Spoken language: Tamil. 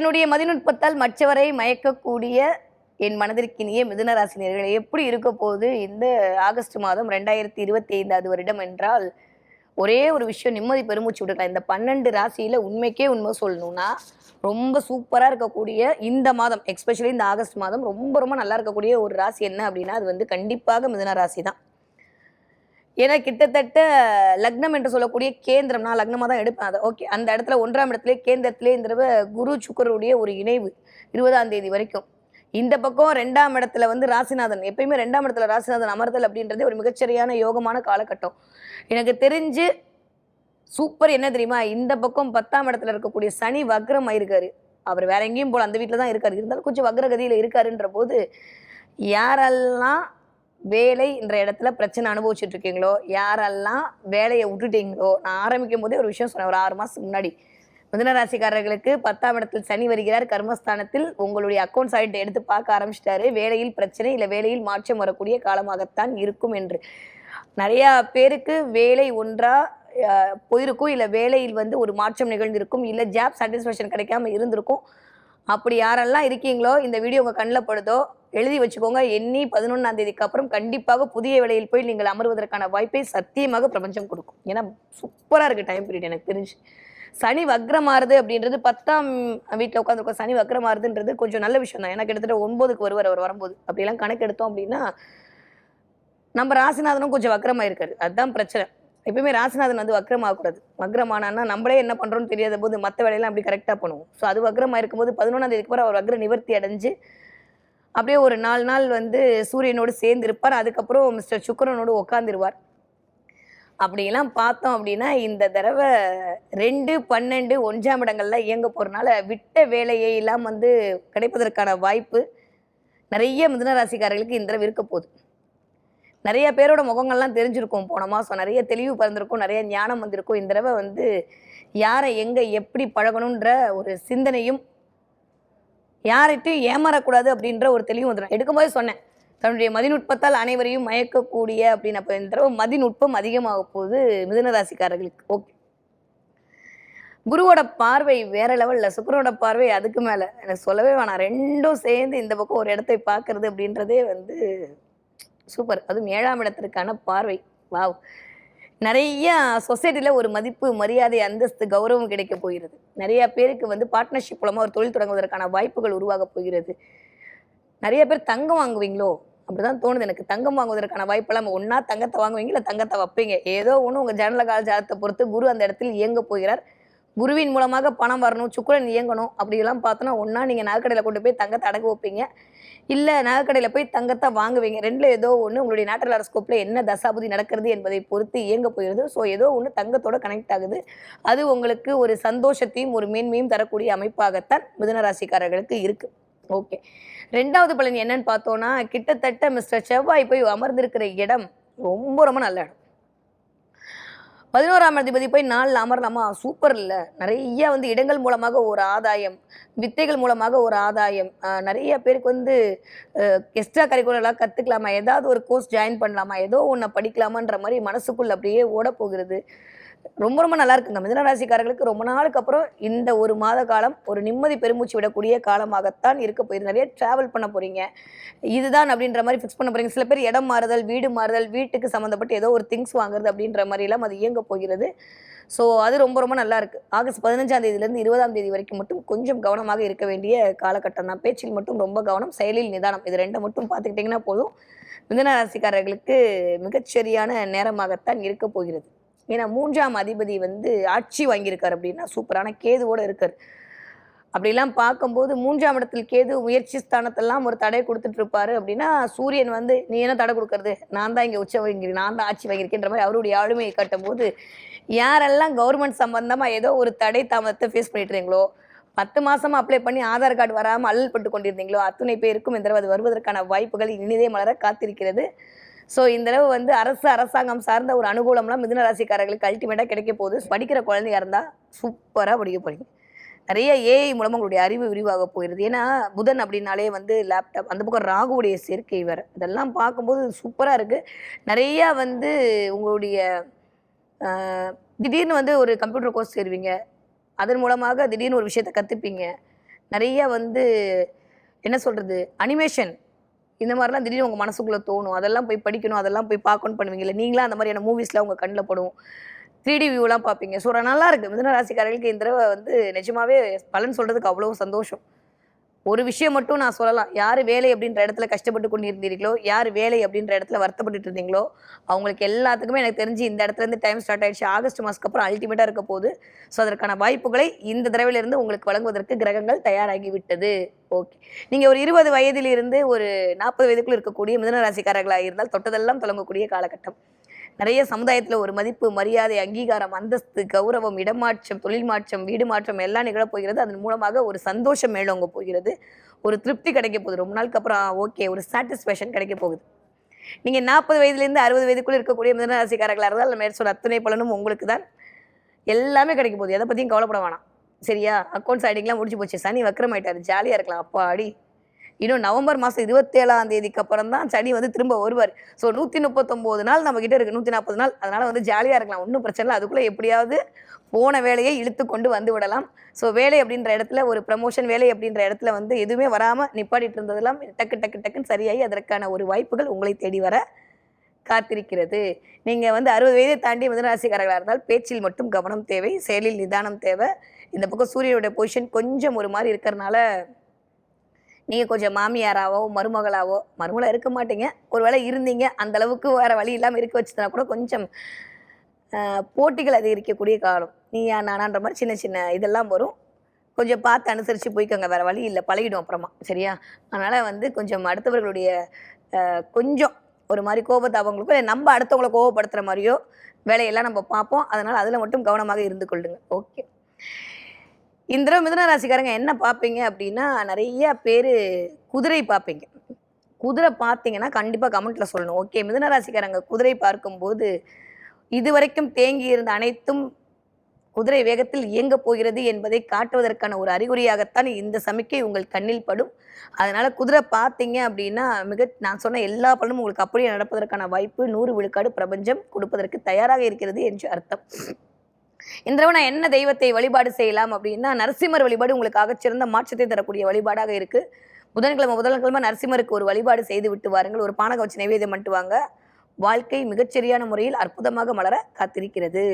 தன்னுடைய மதிநுட்பத்தால் மற்றவரை மயக்கக்கூடிய என் மனதிற்கினிய மிதுனராசினியர்கள் எப்படி இருக்க போகுது இந்த ஆகஸ்ட் மாதம் ரெண்டாயிரத்தி இருபத்தி ஐந்தாவது வருடம் என்றால் ஒரே ஒரு விஷயம் நிம்மதி பெருமூச்சு விட்டுக்கலாம் இந்த பன்னெண்டு ராசியில உண்மைக்கே உண்மை சொல்லணும்னா ரொம்ப சூப்பராக இருக்கக்கூடிய இந்த மாதம் எக்ஸ்பெஷலி இந்த ஆகஸ்ட் மாதம் ரொம்ப ரொம்ப நல்லா இருக்கக்கூடிய ஒரு ராசி என்ன அப்படின்னா அது வந்து கண்டிப்பாக மிதுன ராசி தான் ஏன்னா கிட்டத்தட்ட லக்னம் என்று சொல்லக்கூடிய கேந்திரம் நான் லக்னமாக தான் எடுப்பேன். அதை ஓகே அந்த இடத்துல ஒன்றாம் இடத்துல கேந்திரத்திலே இந்த தடவை குரு சுக்கருடைய ஒரு இணைவு இருபதாம் தேதி வரைக்கும். இந்த பக்கம் ரெண்டாம் இடத்துல வந்து ராசிநாதன் எப்பயுமே ரெண்டாம் இடத்துல ராசிநாதன் அமர்தல் அப்படின்றதே ஒரு மிகச்சரியான யோகமான காலகட்டம். எனக்கு தெரிஞ்சு சூப்பர் என்ன தெரியுமா? இந்த பக்கம் பத்தாம் இடத்துல இருக்கக்கூடிய சனி வக்ரம் ஆயிருக்காரு. அவர் வேற எங்கேயும் போல அந்த வீட்டில் தான் இருக்காரு. இருந்தாலும் கொஞ்சம் வக்ரகதியில் இருக்காருன்ற போது யாரெல்லாம் வேலை என்ற இடத்துல பிரச்சனை அனுபவிச்சுட்டு இருக்கீங்களோ யாரெல்லாம் வேலையை விட்டுட்டீங்களோ நான் ஆரம்பிக்கும் போதே ஒரு விஷயம் சொன்னேன் ஒரு ஆறு மாதத்துக்கு முன்னாடி. மிதன ராசிக்காரர்களுக்கு பத்தாம் இடத்தில் சனி வருகிறார். கர்மஸ்தானத்தில் உங்களுடைய அக்கௌண்ட் சைட் எடுத்து பார்க்க ஆரம்பிச்சிட்டாரு. வேலையில் பிரச்சனை இல்லை வேலையில் மாற்றம் வரக்கூடிய காலமாகத்தான் இருக்கும் என்று. நிறையா பேருக்கு வேலை ஒன்றா போயிருக்கும் இல்லை வேலையில் வந்து ஒரு மாற்றம் நிகழ்ந்திருக்கும் இல்லை ஜாப் சாட்டிஸ்ஃபேக்ஷன் கிடைக்காம இருந்திருக்கும். அப்படி யாரெல்லாம் இருக்கீங்களோ இந்த வீடியோ உங்கள் கண்ணில் படுதோ எழுதி வச்சுக்கோங்க. எண்ணி பதினொன்றாம் தேதிக்கு அப்புறம் கண்டிப்பாக புதிய வேலையில் போய் நீங்கள் அமர்வதற்கான வாய்ப்பை சத்தியமாக பிரபஞ்சம் கொடுக்கும். ஏன்னா சூப்பராக இருக்குது டைம் பீரியட் எனக்கு தெரிஞ்சு. சனி வக்ரமாறுது அப்படின்றது பத்தாம் வீட்டில் உட்காந்துருக்கோம் சனி வக்ரமாறுதுன்றது கொஞ்சம் நல்ல விஷயம் தான். ஏன்னா கிட்டத்தட்ட ஒன்பதுக்கு வருவார் அவர் வரும்போது. அப்படிலாம் கணக்கு எடுத்தோம் அப்படின்னா நம்ம ராசிநாதனும் கொஞ்சம் வக்ரமாக இருக்காரு அதுதான் பிரச்சனை. எப்பயுமே ராசிநாதன் வந்து வக்ரமாகக்கூடாது. வக்ரமானா நம்மளே என்ன பண்ணுறோம்னு தெரியாத போது மற்ற வேலையெல்லாம் அப்படி கரெக்டாக பண்ணுவோம். ஸோ அது வக்ரமாக இருக்கும்போது பதினொன்றாம் தேதிக்கு அப்புறம் அவர் வக்ர நிவர்த்தி அடைஞ்சு அப்படியே ஒரு நாலு நாள் வந்து சூரியனோடு சேர்ந்து இருப்பார் அதுக்கப்புறம் மிஸ்டர் சுக்கரனோடு உட்காந்துருவார் அப்படிலாம் பார்த்தோம் அப்படின்னா இந்த தடவை ரெண்டு பன்னெண்டு ஒன்றாம் இடங்கள்ல இயங்க போகிறனால விட்ட வேலையை எல்லாம் வந்து கிடைப்பதற்கான வாய்ப்பு நிறைய மிதுன ராசிக்காரர்களுக்கு இந்த தடவை இருக்க போகுது. நிறைய பேரோட முகங்கள்லாம் தெரிஞ்சிருக்கும். போன மாதம் நிறைய தெளிவு பிறந்திருக்கும் நிறைய ஞானம் வந்திருக்கும். இந்த தடவை வந்து யாரை எங்கே எப்படி பழகணுன்ற ஒரு சிந்தனையும் யார்கிட்டையும் ஏமாறக்கூடாது அப்படின்ற ஒரு தெளிவு வந்துடும் எடுக்கும்போது சொன்னேன் தன்னுடைய மதிநுட்பத்தால் அனைவரையும் மயக்கக்கூடிய அப்படின்னு. அப்போ இந்த தடவை மதிநுட்பம் அதிகமாக போகுது மிதுனராசிக்காரர்களுக்கு. ஓகே. குருவோட பார்வை வேற லெவலில். சுக்கரனோட பார்வை அதுக்கு மேலே. எனக்கு சொல்லவே வேணாம். ரெண்டும் சேர்ந்து இந்த பக்கம் ஒரு இடத்தை பார்க்கறது அப்படின்றதே வந்து சூப்பர் அதுவும் ஏழாம் இடத்திற்கான பார்வை. வாவ் நிறைய சொசைட்டியில் ஒரு மதிப்பு மரியாதை அந்தஸ்து கௌரவம் கிடைக்க போகிறது. நிறைய பேருக்கு வந்து பார்ட்னர்ஷிப் மூலமாக ஒரு தொழில் தொடங்குவதற்கான வாய்ப்புகள் உருவாக போகிறது. நிறைய பேர் தங்கம் வாங்குவீங்களோ? அப்படிதான் தோணுது எனக்கு. தங்கம் வாங்குவதற்கான வாய்ப்பெல்லாம் ஒன்றா தங்கத்தை வாங்குவீங்க இல்லை தங்கத்தை வைப்பீங்க? ஏதோ ஒன்று உங்கள் ஜனல கால ஜாதத்தை பொறுத்து குரு அந்த இடத்தில் இயங்க போகிறார். குருவின் மூலமாக பணம் வரணும் சுக்கிரன் இயங்கணும் அப்படிலாம் பார்த்தோன்னா ஒன்றா நீங்கள் நகைக்கடையில் கொண்டு போய் தங்கத்தை அடகு வைப்பீங்க. இல்லை நகைக்கடையில் போய் தங்கத்தை வாங்குவீங்க. ரெண்டில் ஏதோ ஒன்று உங்களுடைய நேட்டல் அரஸ்கோப்பில் என்ன தசாபதி நடக்கிறது என்பதை பொறுத்து இயங்க போகிறது. ஸோ ஏதோ ஒன்று தங்கத்தோட கனெக்ட் ஆகுது. அது உங்களுக்கு ஒரு சந்தோஷத்தையும் ஒரு மேன்மையும் தரக்கூடிய அமைப்பாகத்தான் மிதுன ராசிக்காரர்களுக்கு இருக்குது ஓகே ரெண்டாவது பலன் என்னன்னு பார்த்தோன்னா கிட்டத்தட்ட மிஸ்டர் செவ்வாய் போய் அமர்ந்திருக்கிற இடம் ரொம்ப ரொம்ப நல்ல இடம். பதினோராம் அதிபதி போய் நாளில் அமரலாமா? சூப்பர் இல்லை. நிறைய வந்து இடங்கள் மூலமாக ஒரு ஆதாயம் வித்தைகள் மூலமாக ஒரு ஆதாயம். நிறைய பேருக்கு வந்து எக்ஸ்ட்ரா கரிக்குலராக கற்றுக்கலாமா ஏதாவது ஒரு கோர்ஸ் ஜாயின் பண்ணலாமா? ஏதோ ஒன்று படிக்கலாமான்ற மாதிரி மனசுக்குள்ளே அப்படியே ஓட போகிறது. ரொம்ப ரொம்ப நல்லா இருக்குங்க மிதன ராசிக்காரர்களுக்கு ரொம்ப நாளுக்கு அப்புறம் இந்த ஒரு மாத காலம் ஒரு நிம்மதி பெருமூச்சு விடக்கூடிய காலமாகத்தான் இருக்க போயிரு நிறைய டிராவல் பண்ண போறீங்க. இதுதான் அப்படின்ற மாதிரி ஃபிக்ஸ் பண்ண போறீங்க. சில பேர் இடம் மாறுதல் வீடு மாறுதல் வீட்டுக்கு சம்மந்தப்பட்டு ஏதோ ஒரு திங்ஸ் வாங்குறது அப்படின்ற மாதிரிலாம் அது இயங்க போகிறது. ஸோ அது ரொம்ப ரொம்ப நல்லா இருக்கு. ஆகஸ்ட் பதினஞ்சாம் தேதியிலேருந்து இருபதாம் தேதி வரைக்கும் மட்டும் கொஞ்சம் கவனமாக இருக்க வேண்டிய காலகட்டம் தான். பேச்சில் மட்டும் ரொம்ப கவனம் செயலில் நிதானம். இது ரெண்டை மட்டும் பார்த்துக்கிட்டிங்கன்னா போதும். மிதன ராசிக்காரர்களுக்கு மிகச்சரியான நேரமாகத்தான் இருக்க போகிறது. ஏன்னா மூன்றாம் அதிபதி வந்து ஆட்சி வாங்கியிருக்கார் அப்படின்னா சூப்பரான கேதுவோடு இருக்கார். அப்படிலாம் பார்க்கும்போது மூன்றாம் இடத்தில் கேது முயற்சி ஸ்தானத்தெல்லாம் ஒரு தடை கொடுத்துட்டு இருப்பாரு அப்படின்னா சூரியன் வந்து நீ என்ன தடை கொடுக்கறது? நான் தான் இங்கே உச்சம் வாங்கி நான் தான் ஆட்சி வாங்கியிருக்கேன்ற மாதிரி அவருடைய ஆளுமையை காட்டும் போது யாரெல்லாம் கவர்மெண்ட் சம்பந்தமாக ஏதோ ஒரு தடை தாமதத்தை ஃபேஸ் பண்ணிட்டு பத்து மாதமாக அப்ளை பண்ணி ஆதார் கார்டு வராமல் அல்லல் பட்டு கொண்டிருந்தீங்களோ அத்துணை பேருக்கும் இந்த தடவை அது வருவதற்கான வாய்ப்புகள் இனிதே மலர காத்திருக்கிறது. ஸோ இந்த தடவை வந்து அரசு அரசாங்கம் சார்ந்த ஒரு அனுகூலம்லாம் மிதுன ராசிக்காரர்களுக்கு அல்டிமேட்டாக கிடைக்க போகுது. படிக்கிற குழந்தையாக இருந்தால் சூப்பராக படிக்க போகிறீங்க நிறைய ஏஐ மூலமாக உங்களுடைய அறிவு விரிவாக போயிடுது ஏன்னா புதன் அப்படின்னாலே வந்து லேப்டாப் அந்த பக்கம் ராகுவுடைய சேர்க்கை வேறு. இதெல்லாம் பார்க்கும்போது சூப்பராக இருக்குது நிறையா வந்து உங்களுடைய திடீர்னு வந்து ஒரு கம்ப்யூட்டர் கோர்ஸ் சேருவீங்க. அதன் மூலமாக திடீர்னு ஒரு விஷயத்தை கற்றுப்பீங்க நிறைய வந்து என்ன சொல்கிறது அனிமேஷன் இந்த மாதிரிலாம் திடீர்னு உங்கள் மனசுக்குள்ளே தோணும். அதெல்லாம் போய் படிக்கணும் அதெல்லாம் போய் பார்க்கணும் பண்ணுவீங்கல்ல? நீங்களாம் அந்த மாதிரியான மூவிஸ்லாம் உங்கள் கண்ணில் படும். த்ரீ டி வியூலாம் பார்ப்பீங்க. ஸோ நல்லா இருக்கு. மிதன ராசிக்காரர்களுக்கு இந்த தடவை வந்து நிஜமாவே பலன் சொல்கிறதுக்கு அவ்வளோ சந்தோஷம். ஒரு விஷயம் மட்டும் நான் சொல்லலாம். யார் வேலை அப்படின்ற இடத்துல கஷ்டப்பட்டு கொண்டு இருந்தீர்களோ யார் வேலை அப்படின்ற இடத்துல வருத்தப்பட்டு இருந்தீங்களோ அவங்களுக்கு எல்லாத்துக்குமே எனக்கு தெரிஞ்சு இந்த இடத்துலேருந்து டைம் ஸ்டார்ட் ஆயிடுச்சு. ஆகஸ்ட் மாதத்துக்கு அப்புறம் அல்டிமேட்டாக இருக்க போகுது. ஸோ அதற்கான வாய்ப்புகளை இந்த தடவையிலிருந்து உங்களுக்கு வழங்குவதற்கு கிரகங்கள் தயாராகி விட்டது ஓகே நீங்கள் ஒரு இருபது வயதிலிருந்து ஒரு நாற்பது வயதுக்குள்ளே இருக்கக்கூடிய மிதன ராசிக்காரர்களாக இருந்தால் தொட்டதெல்லாம் தொடங்கக்கூடிய காலகட்டம். நிறைய சமுதாயத்தில் ஒரு மதிப்பு மரியாதை அங்கீகாரம் அந்தஸ்து கௌரவம் இடமாற்றம் தொழில் மாற்றம் வீடு மாற்றம் எல்லாம் நிகழப்போகிறது அதன் மூலமாக ஒரு சந்தோஷம் மேலோங்க போகிறது. ஒரு திருப்தி கிடைக்க போகுது. ரொம்ப நாளுக்கு அப்புறம் ஓகே ஒரு சாட்டிஸ்ஃபேக்ஷன் கிடைக்க போகுது. நீங்கள் நாற்பது வயதுலேருந்து அறுபது வயதுக்குள்ளே இருக்கக்கூடிய மிதனராசிக்காரர்களாக இருந்தால் இருந்தால் மேற்சொல் அத்தனை பலனும் உங்களுக்கு தான் எல்லாமே கிடைக்க போகுது. எதை பற்றியும் கவலைப்பட வேணாம். சரியா? அக்கௌண்ட்ஸ் ஐடிங்லாம் முடிச்சு போச்சு. சனி வக்கரமாயிட்டாரு. ஜாலியாக இருக்கலாம். அப்பா அடி. இன்னும் நவம்பர் மாதம் இருபத்தேழாம் தேதிக்கு அப்புறம் தான் சனி வந்து திரும்ப வருவார். ஸோ நூற்றி முப்பத்தொம்போது நாள் நம்ம கிட்ட இருக்கு. நூற்றி நாற்பது நாள். அதனால் வந்து ஜாலியாக இருக்கலாம். ஒன்றும் பிரச்சனை இல்லை. அதுக்குள்ளே எப்படியாவது போன வேலையை இழுத்து கொண்டு வந்து விடலாம். ஸோ வேலை அப்படின்ற இடத்துல ஒரு ப்ரமோஷன் வேலை அப்படின்ற இடத்துல வந்து எதுவுமே வராமல் நிப்பாடிட்டு இருந்ததெல்லாம் டக்கு டக்கு டக்குன்னு சரியாகி அதற்கான ஒரு வாய்ப்புகள் உங்களை தேடி வர காத்திருக்கிறது. நீங்கள் வந்து அறுபது வயதை தாண்டி மிதனராசிக்காரர்களாக இருந்தால் பேச்சில் மட்டும் கவனம் தேவை செயலில் நிதானம் தேவை. இந்த பக்கம் சூரியனுடைய பொசிஷன் கொஞ்சம் ஒரு மாதிரி இருக்கிறனால நீங்கள் கொஞ்சம் மாமியாராவோ மருமகளாவோ மருமகளாக இருக்க மாட்டீங்க. ஒருவேளை இருந்தீங்க அந்த அளவுக்கு வேறு வழி இல்லாமல் இருக்க வச்சதுனா கூட கொஞ்சம் போட்டிகள் அதிகரிக்கக்கூடிய காலம். நீ நானான்ற மாதிரி சின்ன சின்ன இதெல்லாம் வரும். கொஞ்சம் பார்த்து அனுசரித்து போய்க்கோங்க. வேறு வழி இல்லை. பழகிடும் அப்புறமா. சரியா? அதனால் வந்து கொஞ்சம் அடுத்தவர்களுடைய கொஞ்சம் ஒரு மாதிரி கோபத்தாபங்களுக்கோ இல்லை நம்ம அடுத்தவங்களை கோபப்படுத்துகிற மாதிரியோ வேலையெல்லாம் நம்ம பார்ப்போம். அதனால் அதில் மட்டும் கவனமாக இருந்து கொள்ளுங்க. ஓகே. இந்த தடவை ராசிக்காரங்க என்ன பார்ப்பீங்க அப்படின்னா நிறைய பேர் குதிரை பார்ப்பீங்க. குதிரை பார்த்தீங்கன்னா கண்டிப்பாக கமெண்ட்டில் சொல்லணும். ஓகே மிதன ராசிக்காரங்க குதிரை பார்க்கும்போது இதுவரைக்கும் தேங்கி இருந்த அனைத்தும் குதிரை வேகத்தில் இயங்க போகிறது என்பதை காட்டுவதற்கான ஒரு அறிகுறியாகத்தான் இந்த சமிக்கை உங்கள் கண்ணில் படும். அதனால குதிரை பார்த்தீங்க அப்படின்னா மிக நான் சொன்ன எல்லா பலனும் உங்களுக்கு அப்படியே நடப்பதற்கான வாய்ப்பு நூறு விழுக்காடு பிரபஞ்சம் கொடுப்பதற்கு தயாராக இருக்கிறது என்று அர்த்தம். இந்த தடவை நான் என்ன தெய்வத்தை வழிபாடு செய்யலாம் அப்படின்னா நரசிம்மர் வழிபாடு உங்களுக்காக சிறந்த மாற்றத்தை தரக்கூடிய வழிபாடாக இருக்கு. புதன்கிழமை புதன்கிழமை நரசிம்மருக்கு ஒரு வழிபாடு செய்து விட்டு வாருங்கள். ஒரு பானகம் வச்சு நைவேத்தியம் பண்ணிட்டு வாங்க. வாழ்க்கை மிகச்சரியான முறையில் அற்புதமாக மலர காத்திருக்கிறது.